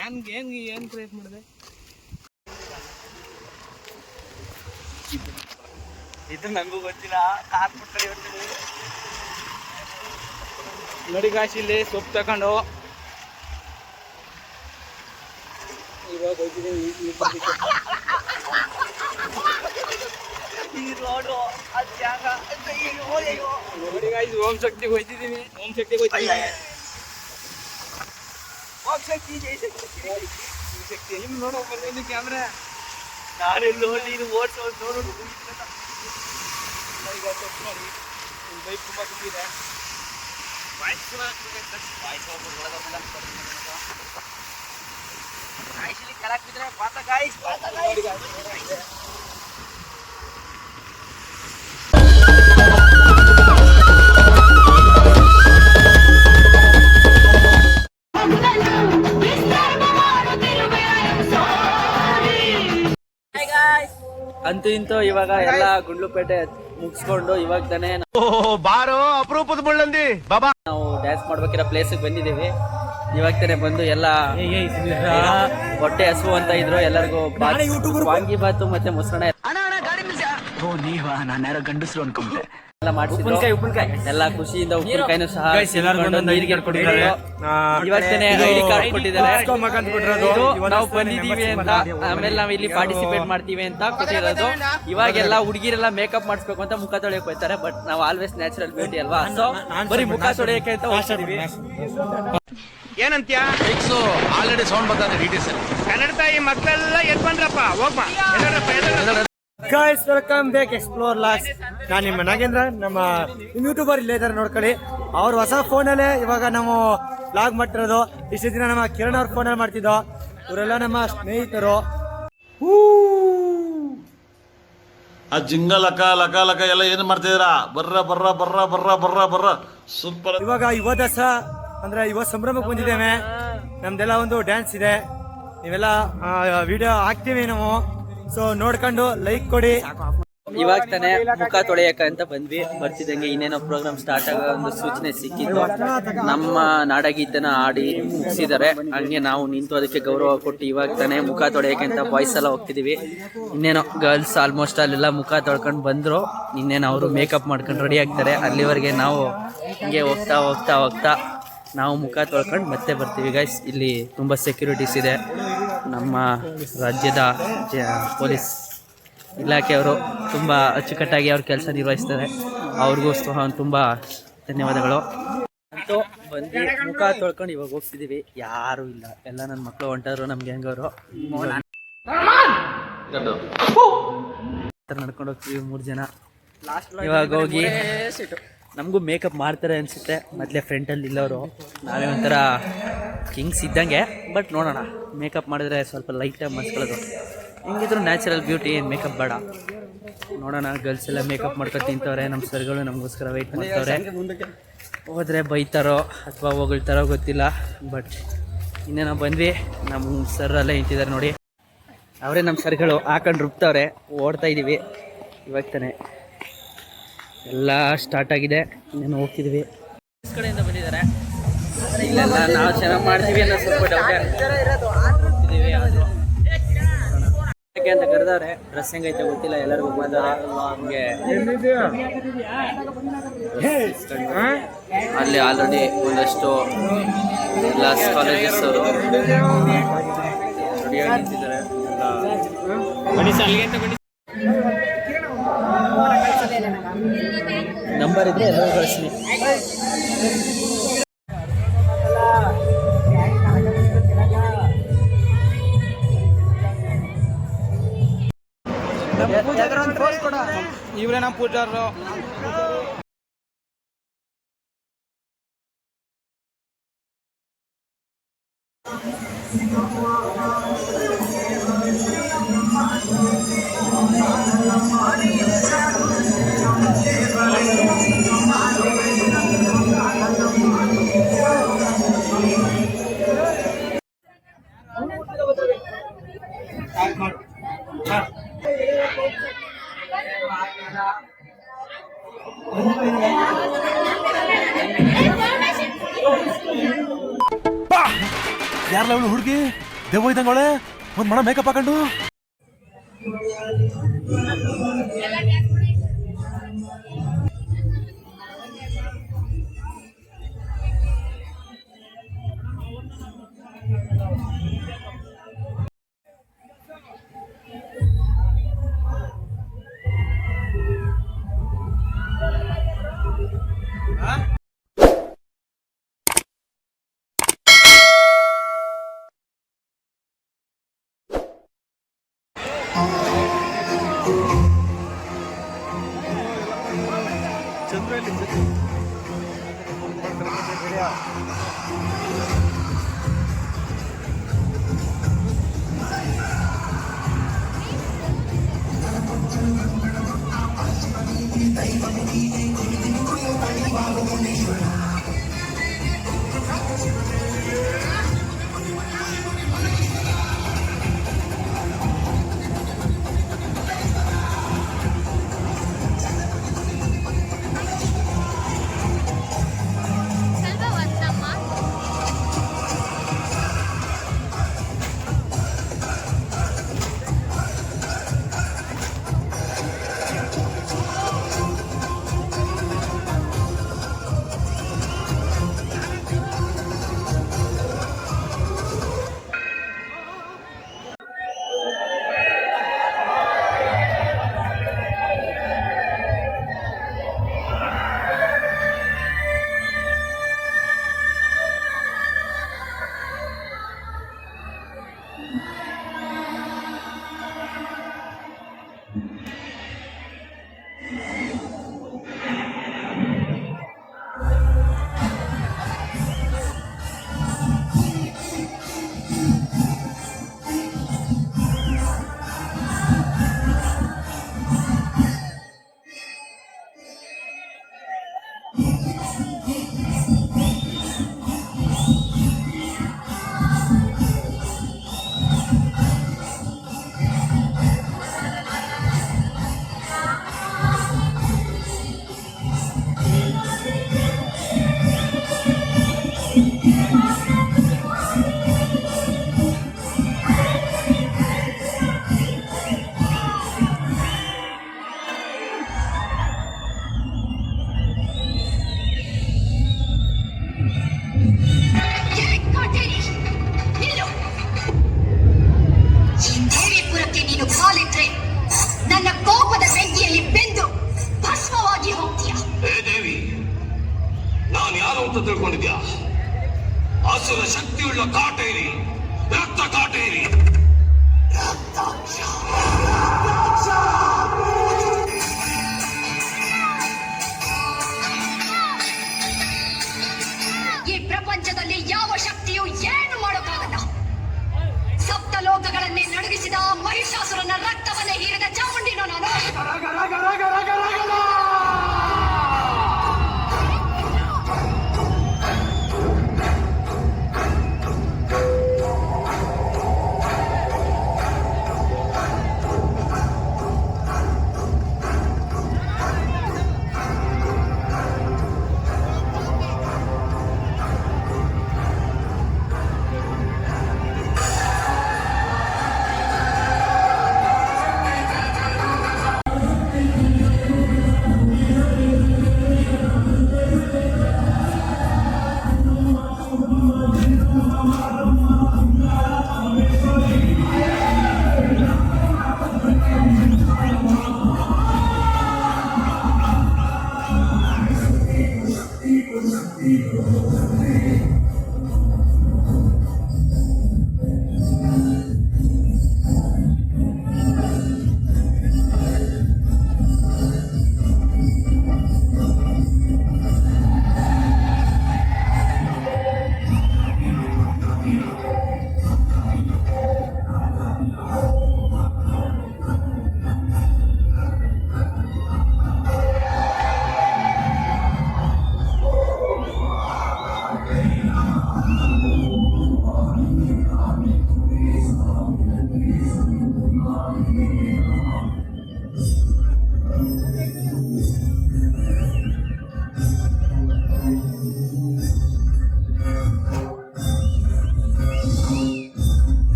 ಏನ್ ಏನ್ ಕ್ರಿಯೇಟ್ ಮಾಡಿದೆ? ಇದು ನಂಗೂ ಗೊತ್ತಿಲ್ಲ. ಕಾರ್ ಕೊಡ್ತಾರೆ ಇವತ್ತು ನೋಡಿ ಗಾಯ್ಸ್ ಇಲ್ಲಿ ಸೊಪ್ಪು ತಕೊಂಡು ಇವಾಗ ಹೋಗ್ತಿದ್ದೀವಿ ಈ- ರೋಡು ಆ ಜಾಗ ನೋಡಿ ಗಾಯ್ಸ್ ಓಂ ಶಕ್ತಿಗೆ ಹೋಯ್ತಿದ್ದೀನಿ. ಓಂ ಶಕ್ತಿಗೆ ಹೋಯ್ತಿದ್ದೀವಿ ಓಂ ಶಕ್ತಿ ಜೈ ಶಕ್ತಿ ಓಂ ಶಕ್ತಿ ನಿಮ್ ನೋಡೋ ಬಂದಿದ್ದು ಕ್ಯಾಮ್ರಾ ನಾನೆಲ್ಲಿ ನೋಡಿ ಇದು ಓಡ್ಸೋ ನೋಡು ಈಗ ಸೊಪ್ಪು ನೋಡಿ ಬೈಕ್ ತುಂಬಾ ತುಂಬಿದೆ ಗಾಯ್ಸಲ್ಲಿ ಕೆಳಕ್ ಬಿದ್ರೆ ಪಾತ ಗಾಯ್ಸ್ ಪಾತ ನೋಡಿ ಗಾಯ್ಸ್ ಇಂತು ಇಂತೂ ಇವಾಗ ಎಲ್ಲ ಗುಂಡ್ಲುಪೇಟೆ ಮುಗಿಸ್ಕೊಂಡು ಇವಾಗ ತಾನೇ ಬಾರೋ ಅಪರೂಪದ ಮುಳ್ಳಂದಿ ಬಾಬಾ. ನಾವು ಡ್ಯಾನ್ಸ್ ಮಾಡ್ಬೇಕಿರೋ ಪ್ಲೇಸಿಗೆ ಬಂದಿದ್ದೀವಿ. ಇವಾಗ ತಾನೇ ಬಂದು ಎಲ್ಲ ಹೊಟ್ಟೆ ಹಸು ಅಂತ ಇದ್ರು ಎಲ್ಲರಿಗೂ ವಾಂಗಿ ಬಾತು ಮತ್ತೆ ಮೊಸರನ್ನ ಓ ನೀವಾ? ನಾನು ಯಾರೋ ಗಂಡಸರು ಅನ್ಕೊಂಡೆ. ಎಲ್ಲ ಮಾಡ್ಸಿದ್ರು. ಎಲ್ಲ ಖುಷಿಯಿಂದ ಉಪ್ಪಿನಕಾಯಿನೂ ಸಹ ತಿನ್ಕೊಂಡು ನೀರಿಗೆ ಕೊಟ್ಟಿದ್ದಾರೆ. ಇವಾಗ ತಾನೇ ಐಡಿ ಕಾರ್ಡ್ ಕೊಟ್ಟಿದ್ದಾರೆ. ಇದು ನಾವು ಬಂದಿದೀವಿ ಅಂತ ಆಮೇಲೆ ನಾವು ಇಲ್ಲಿ ಪಾರ್ಟಿಸಿಪೇಟ್ ಮಾಡ್ತೀವಿ ಅಂತ ಕೊಟ್ಟಿರೋದು. ಇವಾಗೆಲ್ಲ ಹುಡುಗಿರೆಲ್ಲ ಮೇಕಪ್ ಮಾಡಿಸ್ಬೇಕು ಅಂತ ಮುಖ ತೊಳೆಯಕ್ ಹೋಗ್ತಾರೆ ಬಟ್ ನಾವು ಆಲ್ವೇಸ್ ನ್ಯಾಚುರಲ್ ಬ್ಯೂಟಿ ಅಲ್ವಾ? ಸೊ ಬರೀ ಮುಖ ತೊಳೆಯಕ್ಕೆ ಅಂತ ಹೋಗ್ತಿದೀವಿ ಏನಂತ್ಯ? ಫಿಕ್ಸು ಆಲ್ರೆಡಿ ಸೌಂಡ್ ಬರ್ತಾರೆ ಡಿಟೇಲ್ಸ್ ಕನ್ನಡ ತಾಯಿ ಮಕ್ಕಳೆಲ್ಲ ಎದ್ ಬಂದ್ರಪ್ಪ ಹೋಗ್ಬಾ ಗಾಯ್ಸ್ ವೆಲ್ಕಮ್ ಬ್ಯಾಕ್ ಎಕ್ಸ್ಪ್ಲೋರ್ ಲಾಸ್ ನಾನು ನಿಮ್ಮ ನಾಗೇಂದ್ರ ನಮ್ಮ ನಿಮ್ಮ ಯೂಟ್ಯೂಬರ್ ಇಲ್ಲೇ ಇದ್ದಾರೆ ನೋಡ್ಕೊಳ್ಳಿ. ಅವ್ರ ಹೊಸ ಫೋನಲ್ಲೇ ಇವಾಗ ನಾವು ಲಾಗ್ ಮಾಡ್ತಿರೋದು. ಇಷ್ಟು ದಿನ ನಮ್ಮ ಕಿರಣ್ ಅವ್ರ ಫೋನಲ್ಲಿ ಮಾಡ್ತಿದ್ದೋ ಇವರೆಲ್ಲ ನಮ್ಮ ಸ್ನೇಹಿತರು. ಆ ಜಿಂಗ ಲಕ ಲಕ ಲಕ ಎಲ್ಲ ಏನು ಮಾಡ್ತಿದ್ರ ಬರ್ರ ಬರ್ರ ಬರ್ರ ಬರ್ರ ಬರ್ರ ಬರ್ರ. ಸೂಪರ್ ಇವಾಗ ಯುವ ದಸ ಅಂದ್ರೆ ಯುವ ಸಂಭ್ರಮಕ್ಕೆ ಬಂದಿದ್ದೇವೆ. ನಮ್ದೆಲ್ಲ ಒಂದು ಡ್ಯಾನ್ಸ್ ಇದೆ. ನೀವೆಲ್ಲ ವಿಡಿಯೋ ಹಾಕ್ತೀವಿ ನಾವು. ಸೊ ನೋಡ್ಕೊಂಡು ಲೈಕ್ ಕೊಡಿ. ಇವಾಗ ತಾನೇ ಮುಖ ತೊಳೆಯಕ ಅಂತ ಬಂದ್ವಿ. ಬರ್ತಿದ್ದಂಗೆ ಇನ್ನೇನೋ ಪ್ರೋಗ್ರಾಮ್ ಸ್ಟಾರ್ಟ್ ಆಗೋ ಒಂದು ಸೂಚನೆ ಸಿಕ್ಕಿತ್ತು. ನಮ್ಮ ನಾಡಗೀತನ ಆಡಿ ಮುಗಿಸಿದ್ದಾರೆ. ಹಂಗೆ ನಾವು ನಿಂತು ಅದಕ್ಕೆ ಗೌರವ ಕೊಟ್ಟು ಇವಾಗ ತಾನೆ ಮುಖ ತೊಳೆಯಕ್ಕೆ ಅಂತ ಬಾಯ್ಸ್ ಎಲ್ಲ ಹೋಗ್ತಿದೀವಿ. ಇನ್ನೇನೋ ಗರ್ಲ್ಸ್ ಆಲ್ಮೋಸ್ಟ್ ಅಲ್ಲೆಲ್ಲ ಮುಖ ತೊಳ್ಕೊಂಡು ಬಂದ್ರು. ಇನ್ನೇನು ಅವರು ಮೇಕಪ್ ಮಾಡ್ಕೊಂಡು ರೆಡಿ ಆಗ್ತಾರೆ. ಅಲ್ಲಿವರೆಗೆ ನಾವು ಹಿಂಗೆ ಹೋಗ್ತಾ ಹೋಗ್ತಾ ಹೋಗ್ತಾ ನಾವು ಮುಖ ತೊಳ್ಕೊಂಡು ಮತ್ತೆ ಬರ್ತೀವಿ. ಗೈಸ್ ಇಲ್ಲಿ ತುಂಬ ಸೆಕ್ಯೂರಿಟೀಸ್ ಇದೆ. ನಮ್ಮ ರಾಜ್ಯದ ಪೊಲೀಸ್ ಇಲಾಖೆಯವರು ತುಂಬ ಅಚ್ಚುಕಟ್ಟಾಗಿ ಅವ್ರ ಕೆಲಸ ನಿರ್ವಹಿಸ್ತಾರೆ. ಅವ್ರಿಗೂ ಸಹ ತುಂಬ ಧನ್ಯವಾದಗಳು. ಅಂತೂ ಬಂದು ಮುಖ ತೊಳ್ಕೊಂಡು ಇವಾಗ ಹೋಗ್ತಿದೀವಿ. ಯಾರು ಇಲ್ಲ. ಎಲ್ಲ ನನ್ನ ಮಕ್ಕಳು ಹೊಂಟರು ನಮ್ಗೆ ಹೆಂಗವರು ನಡ್ಕೊಂಡು ಹೋಗ್ತೀವಿ ಮೂರು ಜನ. ಇವಾಗ ಹೋಗಿ ನಮಗೂ ಮೇಕಪ್ ಮಾಡ್ತಾರೆ ಅನ್ಸುತ್ತೆ. ಮೊದಲೇ ಫ್ರೆಂಟಲ್ಲಿ ಇಲ್ಲವರು. ನಾವೇ ಒಂಥರ ಕಿಂಗ್ಸ್ ಇದ್ದಂಗೆ. ಬಟ್ ನೋಡೋಣ. ಮೇಕಪ್ ಮಾಡಿದ್ರೆ ಸ್ವಲ್ಪ ಲೈಟಾಗಿ ಮನ್ಸ್ಕೊಳ್ಳೋದು. ಹೆಂಗಿದ್ರು ನ್ಯಾಚುರಲ್ ಬ್ಯೂಟಿ ಏನು ಮೇಕಪ್ ಬೇಡ. ನೋಡೋಣ ಗರ್ಲ್ಸ್ ಎಲ್ಲ ಮೇಕಪ್ ಮಾಡ್ಕೊಂಡು ತಿಂತವ್ರೆ ನಮ್ಮ ಸರ್ಗಳು ನಮಗೋಸ್ಕರ ವೆಯ್ಟ್ ಮಾಡ್ತವ್ರೆ. ಹೋದರೆ ಬೈತಾರೋ ಅಥವಾ ಹೊಗಳ್ತಾರೋ ಗೊತ್ತಿಲ್ಲ ಬಟ್ ಇನ್ನೇನೋ ಬಂದ್ವಿ. ನಮ್ಮ ಸರ್ ಎಲ್ಲ ನಿಂತಿದ್ದಾರೆ ನೋಡಿ. ಅವರೇ ನಮ್ಮ ಸರ್ಗಳು ಹಾಕೊಂಡು ರುಬ್ತವ್ರೆ. ಓಡ್ತಾ ಇದ್ದೀವಿ ಇವಾಗ ತಾನೆ ಎಲ್ಲ ಸ್ಟಾರ್ಟ್ ಆಗಿದೆ. ಇನ್ನೇನು ಹೋಗ್ತಿದ್ವಿ. ಕಡೆಯಿಂದ ಬಂದಿದ್ದಾರೆ. ಇಲ್ಲೆಲ್ಲ ನಾವು ಚೆನ್ನಾಗಿ ಮಾಡ್ತೀವಿ ಅನ್ನೋ ಸ್ವಲ್ಪ ಡೌಟ್ ಯಾಕೆ ಅಂತ ಕರೆದವ್ರೆ ಡ್ರೆಸ್ ಹೆಂಗೈತೆ ಗೊತ್ತಿಲ್ಲ ಎಲ್ಲರಿಗೂ ಬಂದ ಹಂಗೆ. ಅಲ್ಲಿ ಆಲ್ರೆಡಿ ಒಂದಷ್ಟು ಎಲ್ಲ ಕಾಲೇಜಸ್ ಅವರು ನಿಂತಿದ್ದಾರೆ. ನಂಬರ್ ಇದ್ರೆ ಎಲ್ಲರೂ ಕಳಿಸ್ಲಿ జనం పూజారులో Thank you. ಯಾರ್ಲ ಹುಡುಗಿ? ದೆವ್ವ ಇದ್ದಂಗೆ ಒಂದ್ ಒಂದು ಮಣ ಮೇಕಪ್ ಹಾಕೊಂಡು? Thank you.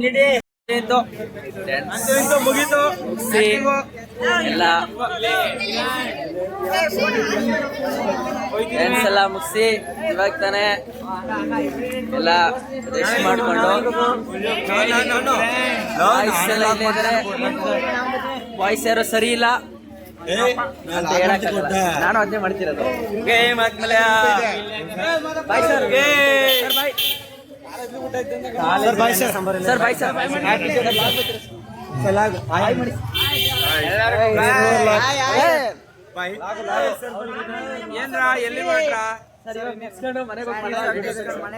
ಇವ್ರೇ ನಮ್ಮ ಪೂಜಾರರು ಮುಗೀತು ಎಲ್ಲ. ಡ್ಯಾನ್ಸ್ ಎಲ್ಲ ಮುಗಿಸಿ? ಇವಾಗ ತಾನೆ ಎಲ್ಲ ರೆಸ್ಟ್ ಮಾಡ್ಕೊಂಡು. ವಾಯ್ಸ್ ಎಲ್ಲ ಇಲ್ಲೇ ವಾಯ್ಸ್ ಯಾರೋ ಸರಿ ಇಲ್ಲ. ಅಂತ. ನಾನು ಅದನ್ನೇ ಮಾಡ್ತಿರೋದು. Bye sir bye sir bye sir ಏನ್ರ ಎಲ್ಲಿ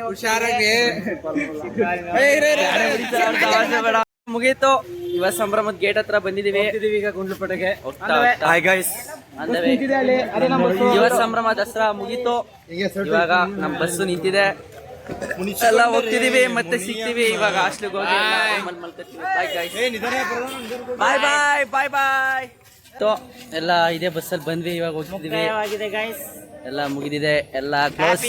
ಹುಷಾರಾಗಿ ಮುಗೀತು. ಯುವ ಸಂಭ್ರಮದ ಗೇಟ್ ಹತ್ರ ಬಂದಿದೀವಿ. ಈಗ ಗುಂಡ್ಲುಪೇಟೆಗೆ ಯುವ ಸಂಭ್ರಮ ದಸರಾ ಮುಗೀತು. ಇವಾಗ ನಮ್ ಬಸ್ಸು ನಿಂತಿದೆ. ಎಲ್ಲ ಹೋಗ್ತಿದೀವಿ ಮತ್ತೆ ಸಿಗ್ತೀವಿ ಇವಾಗ ಹಾಸ್ಟ್ಲಿಗೆ ಹೋಗಿ. ಬಾಯ್. ಬಾಯ್ ಬಾಯ್ ಬಾಯ್ ತೋ ಎಲ್ಲ ಇದೇ ಬಸ್ಸಲ್ಲಿ ಬಂದ್ವಿ ಇವಾಗ ಹೋಗ್ತಿದೀವಿ. ಎಲ್ಲ ಮುಗಿದಿದೆ ಎಲ್ಲ ಕ್ಲೋಸ್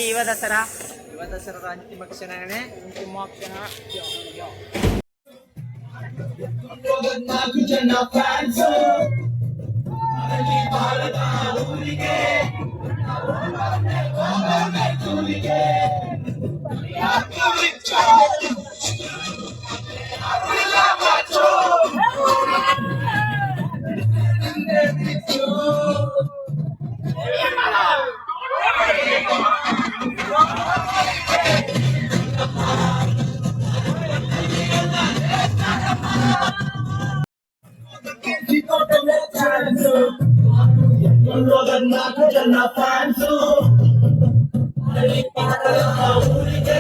నాకు జన్న ఫ్యాన్స్ ఊరికే